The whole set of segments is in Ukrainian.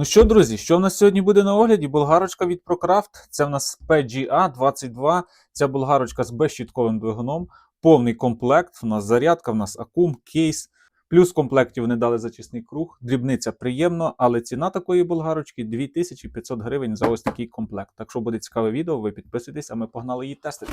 Ну що, друзі, що в нас сьогодні буде на огляді? Болгарочка від ProCraft. Це в нас PGA 22. Ця болгарочка з безщітковим двигуном, повний комплект. У нас зарядка, в нас акум, кейс. Плюс в комплекті вони дали зачисний круг. Дрібниця приємно, але ціна такої болгарочки 2500 гривень за ось такий комплект. Так що буде цікаве відео, ви підписуйтесь, а ми погнали її тестити.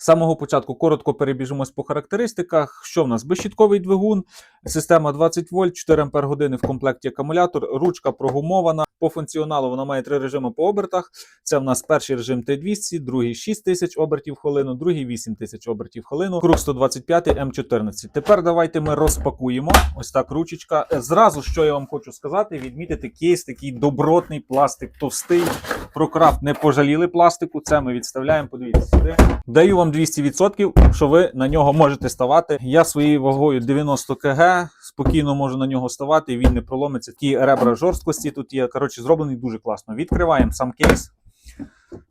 Самого початку коротко перебіжимось по характеристиках. Що в нас? Безщітковий двигун, система 20 вольт, 4 ампер години в комплекті акумулятор, ручка прогумована. По функціоналу вона має три режими по обертах. Це в нас перший режим Т200, другий 6000 обертів в хвилину, другий 8000 обертів в хвилину, круг 125 М14. Тепер давайте ми розпакуємо. Ось так ручечка. Е, Зразу, що я вам хочу сказати, відмітити кейс, такий добротний пластик, товстий. Прокрафт не пожаліли пластику. Це ми відставляємо. Подивіться сюди. Даю вам 200%, що ви на нього можете ставати. Я своєю вагою 90 кг, спокійно можу на нього ставати, він не проломиться. Такі ребра жорсткості тут є. Коротше, зроблений дуже класно. Відкриваємо сам кейс.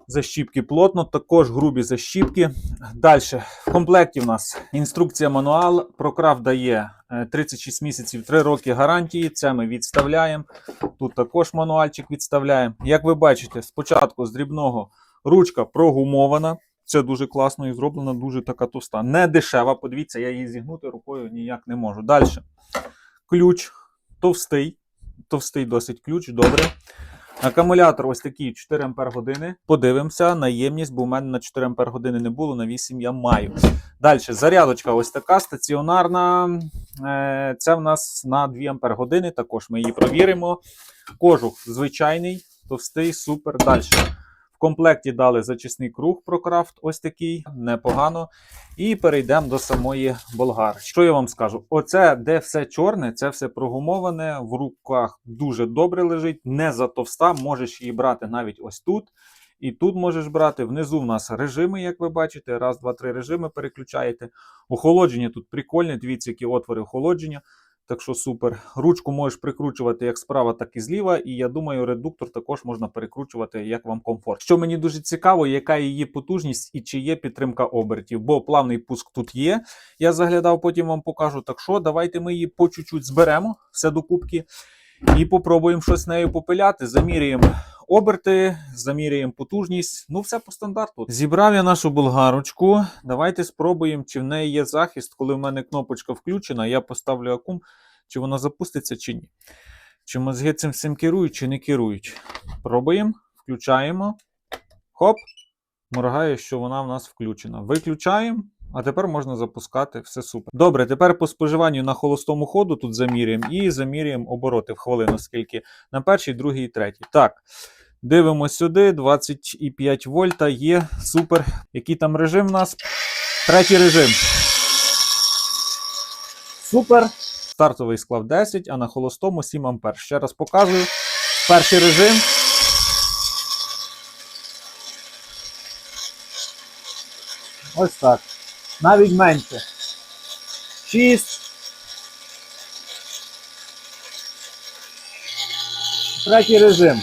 Защіпки плотно, також грубі защіпки. Далі, в комплекті в нас інструкція мануал. Прокрафт дає 36 місяців, 3 роки гарантії. Це ми відставляємо. Тут також мануальчик відставляємо. Як ви бачите, спочатку з дрібного ручка прогумована. Це дуже класно і зроблена дуже така товста. Не дешева. Подивіться, я її зігнути рукою ніяк не можу. Далі. Ключ товстий. Товстий досить ключ, добре. Акумулятор ось такий 4 Ампер години. Подивимося наємність, бо в мене на 4 Ампер години не було, на 8 я маю. Далі, зарядочка ось така стаціонарна. Е, Це в нас на 2 Ампер години. Також ми її провіримо. Кожух звичайний, товстий, супер. Далі. В комплекті дали зачисний круг ProCraft, ось такий, непогано. І перейдемо до самої болгари. Що я вам скажу? Оце, де все чорне, це все прогумоване, в руках дуже добре лежить, не затовста, можеш її брати навіть ось тут. І тут можеш брати. Внизу в нас режими, як ви бачите. Раз, два, три режими переключаєте. Охолодження тут прикольне. Дивіться, які отвори охолодження. Так що супер. Ручку можеш прикручувати як справа, так і зліва. І я думаю, редуктор також можна перекручувати, як вам комфорт. Що мені дуже цікаво, яка її потужність і чи є підтримка обертів, бо плавний пуск тут є. Я заглядав, потім вам покажу. Так що давайте ми її по чуть-чуть зберемо все до кубки і попробуємо щось з нею попиляти. Заміряємо оберти, заміряємо потужність. Ну, все по стандарту. Зібрав я нашу болгарочку. Давайте спробуємо, чи в неї є захист, коли в мене кнопочка включена, я поставлю акум, чи вона запуститься, чи ні. Чи мозги цим всім керують, чи не керують. Пробуємо, включаємо. Хоп. Моргає, що вона в нас включена. Виключаємо. А тепер можна запускати, все супер. Добре, тепер по споживанню на холостому ходу тут заміряємо і заміряємо обороти в хвилину, скільки на перший, другий і третій. Так, дивимося сюди, 25 вольта є, супер. Який там режим в нас? Третій режим. Супер. Стартовий склав 10, а на холостому 7 ампер. Ще раз показую. Перший режим. Ось так. Навіть менше. 6. Третій режим.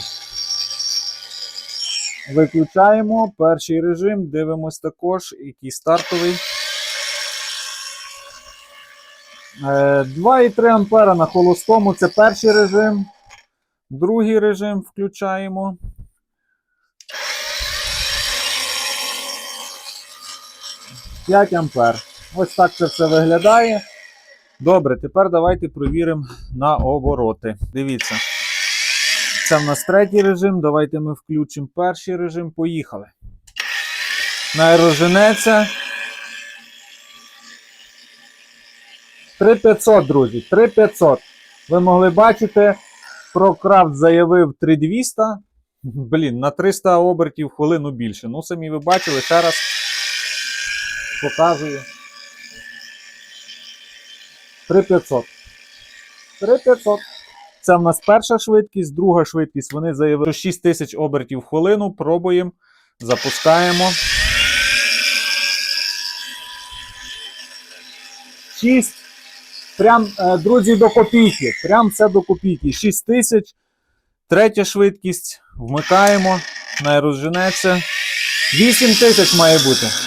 Виключаємо. Перший режим. Дивимось також, який стартовий. Е, 2,3 ампера на холостому. Це перший режим. Другий режим включаємо. П'ять ампер. Ось так це все виглядає. Добре, тепер давайте провіримо на обороти. Дивіться. Це в нас третій режим. Давайте ми включимо перший режим. Поїхали. Найроженеться. 3500, друзі. 3500. Ви могли бачити, ProCraft заявив 3200. Блін, на 300 обертів хвилину більше. Ну, самі ви бачили, ще раз показую. 3500. 3500. Це в нас перша швидкість, друга швидкість. Вони заявили 6000 обертів в хвилину. Пробуємо. Запускаємо. 6. прям, е, друзі, до копійки. Прям все до копійки. 6 тисяч. Третя швидкість. Вмикаємо. Най розженеться. 8 тисяч має бути.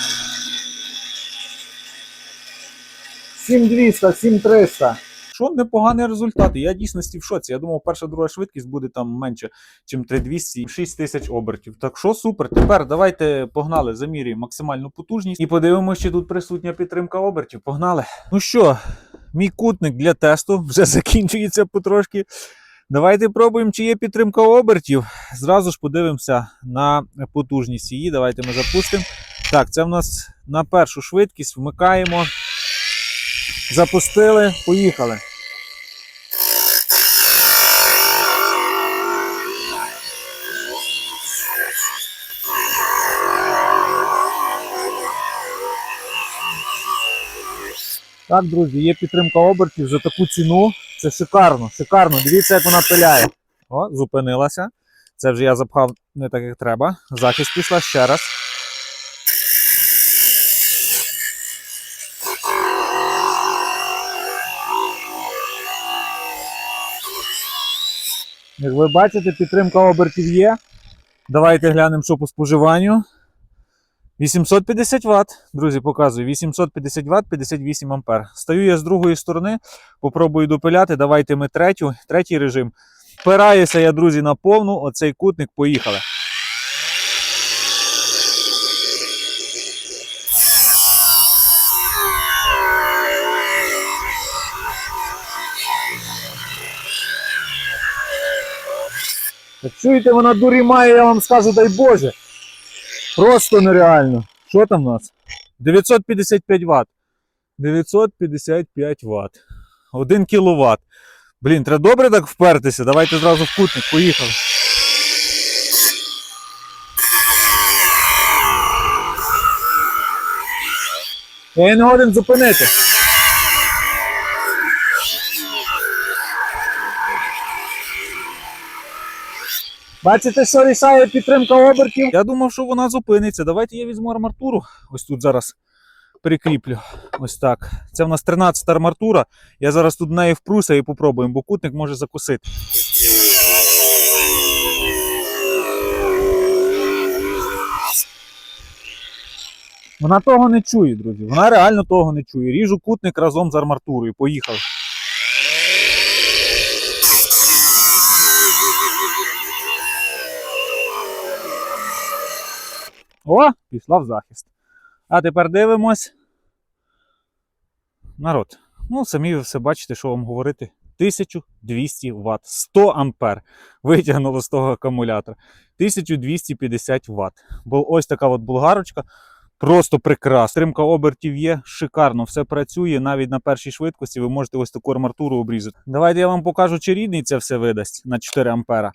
7200, 7300. Що непоганий результат. Я дійсності в шоці. Я думав, перша друга швидкість буде там менше, ніж 3200, 6 тисяч обертів. Так що супер. Тепер давайте погнали, замірюємо максимальну потужність і подивимося, чи тут присутня підтримка обертів. Погнали. Ну що, мій кутник для тесту вже закінчується потрошки. Давайте пробуємо, чи є підтримка обертів. Зразу ж подивимося на потужність її. Давайте ми запустимо. Так, це в нас на першу швидкість. Вмикаємо. Запустили, поїхали. Так, друзі, є підтримка обертів за таку ціну. Це шикарно, шикарно. Дивіться, як вона пиляє. О, зупинилася. Це вже я запхав не так, як треба. Захист пішла ще раз. Як ви бачите, підтримка обертів є. Давайте глянемо, що по споживанню. 850 Вт, друзі, показую. 850 Вт, 58 ампер. Стаю я з другої сторони, попробую допиляти. Давайте ми третю, третій режим. Впираюся я, друзі, на повну. Оцей кутник, поїхали. Чуєте, вона дурі має, я вам скажу, дай Боже. Просто нереально. Що там у нас? 955 Вт. 955 Вт. 1 кВт. Блін, треба добре так впертися. Давайте зразу в кутник. Поїхали. Я не годен зупинити. Бачите, що рішає підтримка обертів? Я думав, що вона зупиниться. Давайте я візьму арматуру. Ось тут зараз прикріплю. Ось так. Це в нас 13 арматура. Я зараз тут нею впруся і попробуємо, бо кутник може закусити. Вона того не чує, друзі. Вона реально того не чує. Ріжу кутник разом з арматурою. Поїхали. О, пішла в захист. А тепер дивимось. Народ. Ну, самі ви все бачите, що вам говорити. 1200 Вт, 100 ампер витягнуло з того акумулятора. 1250 Вт. Бо ось така от булгарочка. Просто прекрасна. Стримка обертів є, шикарно, все працює. Навіть на першій швидкості ви можете ось таку арматуру обрізати. Давайте я вам покажу, чи рідний це все видасть на 4 ампера.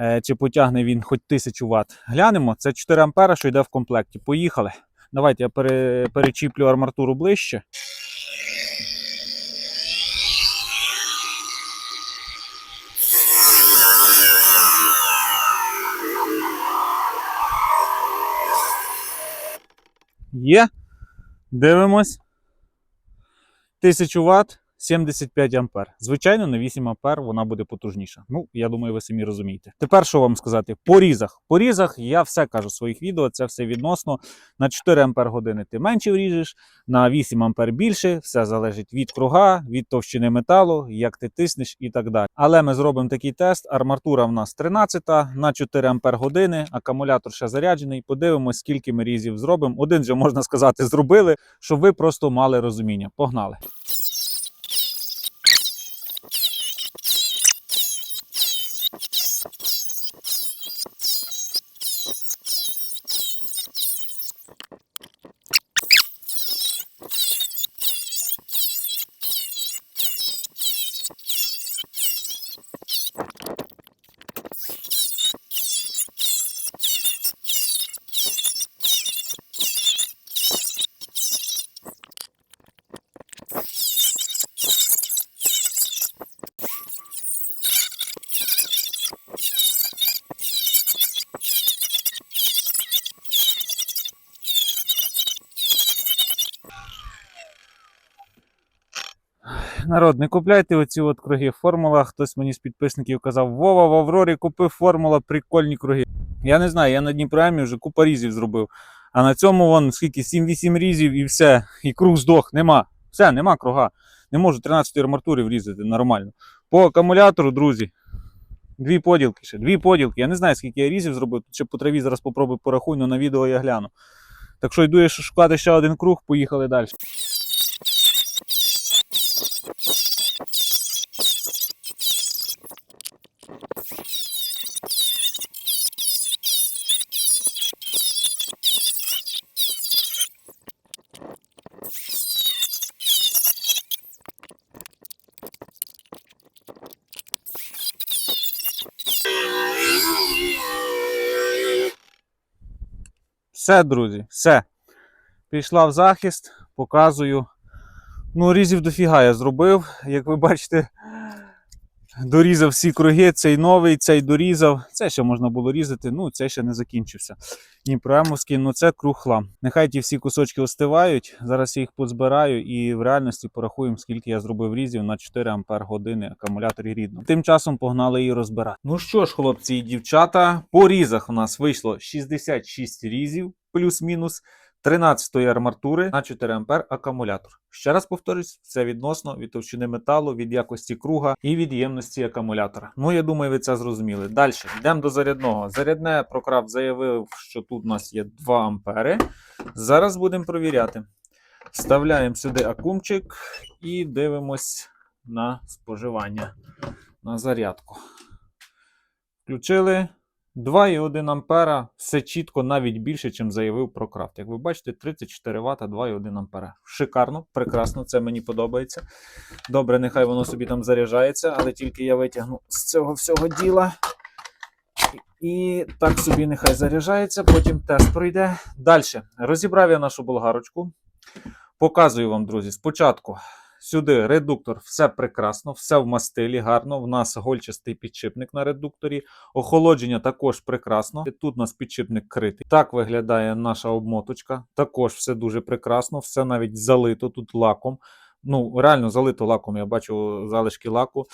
Е, Чи потягне він хоч 1000 Вт. Глянемо, це 4 ампера, що йде в комплекті. Поїхали. Давайте я пере, перечіплю арматуру ближче. Є. Дивимось. 1000 Вт, 75 ампер. Звичайно, на 8 ампер вона буде потужніша. Ну, я думаю, ви самі розумієте. Тепер що вам сказати? По різах. По різах я все кажу в своїх відео, це все відносно. На 4 ампер години ти менше вріжеш, на 8 ампер більше. Все залежить від круга, від товщини металу, як ти тиснеш і так далі. Але ми зробимо такий тест. Арматура в нас 13 на 4 ампер години, акумулятор ще заряджений. Подивимось, скільки ми різів зробимо. Один же, можна сказати, зробили, щоб ви просто мали розуміння. Погнали! Народ, не купляйте оці от круги. Формула. Хтось мені з підписників казав: Вова, в Аврорі купив формула, прикольні круги. Я не знаю, я на Дніпромі вже купа різів зробив. А на цьому вон скільки 7-8 різів і все. І круг здох, нема. Все, нема круга. Не можу 13 арматури врізати нормально. По акумулятору, друзі. Дві поділки ще, дві поділки. Я не знаю, скільки я різів зробив. Ще по траві зараз попробую порахую, але на відео я гляну. Так що йду я шукати ще один круг, поїхали далі. Все, друзі, все. Пішла в захист, показую. Ну, різів дофіга я зробив. Як ви бачите, дорізав всі круги, цей новий, цей дорізав. Це ще можна було різати, ну це ще не закінчився. Дніпроемовський, ну це круг хлам. Нехай ті всі кусочки остивають. Зараз я їх позбираю і в реальності порахуємо, скільки я зробив різів на 4 ампер години акумуляторі рідно. Тим часом погнали її розбирати. Ну що ж, хлопці і дівчата, по різах у нас вийшло 66 різів, плюс-мінус. 13 арматури на 4 ампер акумулятор. Ще раз повторюсь, це відносно від товщини металу, від якості круга і від ємності акумулятора. Ну, я думаю, ви це зрозуміли. Далі йдемо до зарядного. Зарядне Прокрафт заявив, що тут у нас є 2 ампери. Зараз будемо провіряти. Вставляємо сюди акумчик і дивимось на споживання на зарядку. Включили. 2,1 ампера, все чітко, навіть більше, ніж заявив ProCraft. Як ви бачите, 34 Вт, 2,1 ампера. Шикарно, прекрасно, це мені подобається. Добре, нехай воно собі там заряджається, але тільки я витягну з цього всього діла. І так собі нехай заряджається, потім тест пройде. Далі. Розібрав я нашу болгарочку. Показую вам, друзі, спочатку. Сюди редуктор, все прекрасно, все в мастилі, гарно. В нас гольчастий підшипник на редукторі. Охолодження також прекрасно. Тут у нас підшипник критий. Так виглядає наша обмоточка. Також все дуже прекрасно, все навіть залито тут лаком. Ну, реально залито лаком, я бачу залишки лаку.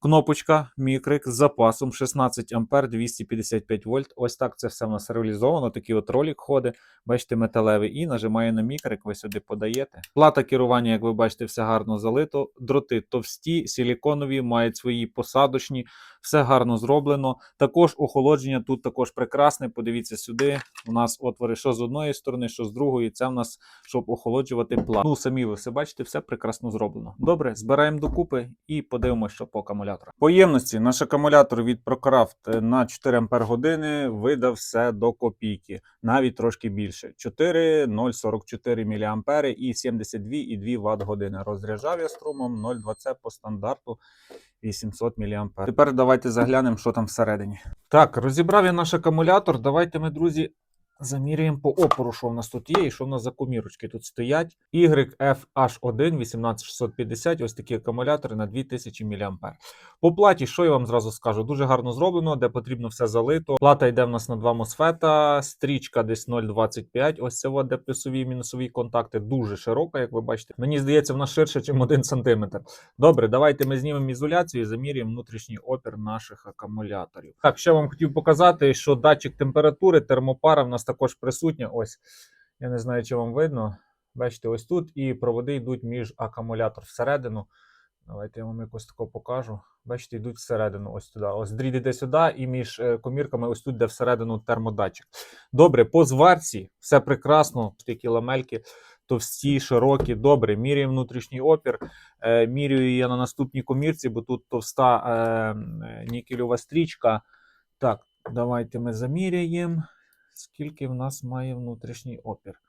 Кнопочка, мікрик з запасом 16 ампер 255 вольт. Ось так це все в нас реалізовано. Такий от ролик ходить. Бачите, металевий і нажимає на мікрик, ви сюди подаєте. Плата керування, як ви бачите, все гарно залито. Дроти товсті, силіконові, мають свої посадочні, все гарно зроблено. Також охолодження тут також прекрасне. Подивіться сюди. У нас отвори що з одної сторони, що з другої. Це в нас щоб охолоджувати плату. Ну, самі ви все бачите, все прекрасно зроблено. Добре, збираємо докупи і подивимося, що по акумулятору. По ємності наш акумулятор від ProCraft на 4 Ампер години все до копійки, навіть трошки більше. 4,044 мА і 72,2 Вт години. Розряджав я струмом 0,2 по стандарту 800 мА. Тепер давайте заглянемо, що там всередині. Так, розібрав я наш акумулятор. Давайте ми, друзі, заміряємо по опору, що в нас тут є, і що в нас за комірочки тут стоять. YFH1 18650, ось такі акумулятори на 2000 мА. По платі, що я вам зразу скажу, дуже гарно зроблено, де потрібно все залито. Плата йде в нас на два мосфета, стрічка десь 0,25. Ось це де плюсові і мінусові контакти, дуже широка, як ви бачите. Мені здається, вона ширша, ніж 1 см. Добре, давайте ми знімемо ізоляцію і заміряємо внутрішній опір наших акумуляторів. Так, ще вам хотів показати, що датчик температури, термопара в нас також присутня. Ось, я не знаю, чи вам видно. Бачите, ось тут і проводи йдуть між акумулятор всередину. Давайте я вам якось тако покажу. Бачите, йдуть всередину, ось туди. Ось дріт іде сюди, і між е, комірками ось тут, де всередину термодатчик. Добре, по зварці все прекрасно. Такі ламельки товсті, широкі, добре. Міряємо внутрішній опір. Е, міряю я на наступній комірці, бо тут товста е, нікельова стрічка. Так, давайте ми заміряємо. Скільки в нас має внутрішній опір?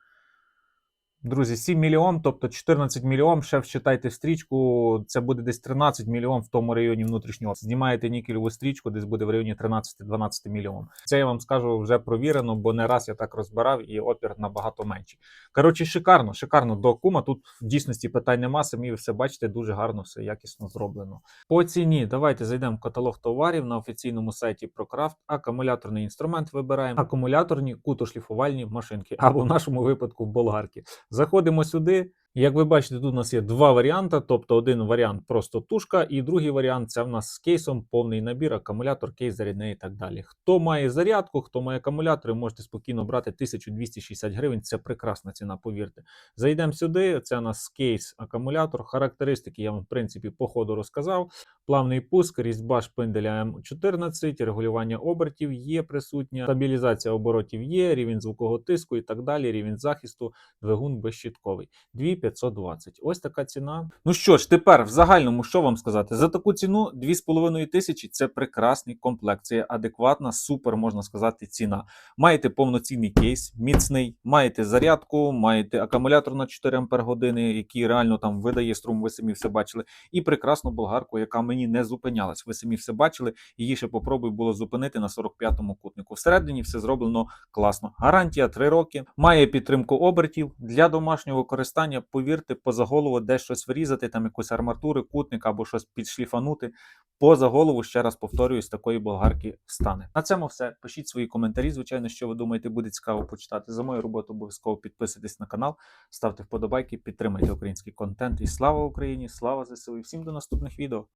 Друзі, 7 мільйон, тобто 14 мільйон, ще вчитайте стрічку, це буде десь 13 мільйон в тому районі внутрішнього. Знімаєте нікельову стрічку, десь буде в районі 13-12 мільйон. Це я вам скажу вже провірено, бо не раз я так розбирав і опір набагато менший. Коротше, шикарно, шикарно до кума. Тут в дійсності питань нема, самі все бачите, дуже гарно, все якісно зроблено. По ціні, давайте зайдемо в каталог товарів на офіційному сайті ProCraft. Акумуляторний інструмент вибираємо, акумуляторні кутошліфувальні машинки, або в нашому випадку болгарки. Заходимо сюди Як ви бачите, тут у нас є два варіанти. Тобто один варіант просто тушка, і другий варіант це в нас з кейсом повний набір, акумулятор, кейс зарядний і так далі. Хто має зарядку, хто має акумулятори, можете спокійно брати 1260 гривень. Це прекрасна ціна, повірте. Зайдемо сюди. Це у нас кейс акумулятор. Характеристики я вам, в принципі, по ходу розказав. Плавний пуск, різьба шпинделя М14, регулювання обертів є присутня, стабілізація оборотів є, рівень звукового тиску і так далі, рівень захисту, двигун безщітковий. 2520. Ось така ціна. Ну що ж, тепер в загальному що вам сказати? За таку ціну 2,5 тисячі це прекрасний комплект. Це адекватна, супер, можна сказати, ціна. Маєте повноцінний кейс, міцний, маєте зарядку, маєте акумулятор на 4 Ампер який реально там видає струм, ви самі все бачили. І прекрасну болгарку, яка мені не зупинялась. Ви самі все бачили. Її ще попробуй було зупинити на 45-му кутнику. Всередині все зроблено класно. Гарантія 3 роки. Має підтримку обертів для домашнього використання. Повірте, поза голову десь щось врізати, там якусь арматури, кутник або щось підшліфанути. Поза голову, ще раз повторюю, з такої болгарки стане. На цьому все. Пишіть свої коментарі. Звичайно, що ви думаєте, буде цікаво почитати. За мою роботу обов'язково підписуйтесь на канал, ставте вподобайки, підтримайте український контент. І слава Україні! Слава ЗСУ! І всім до наступних відео!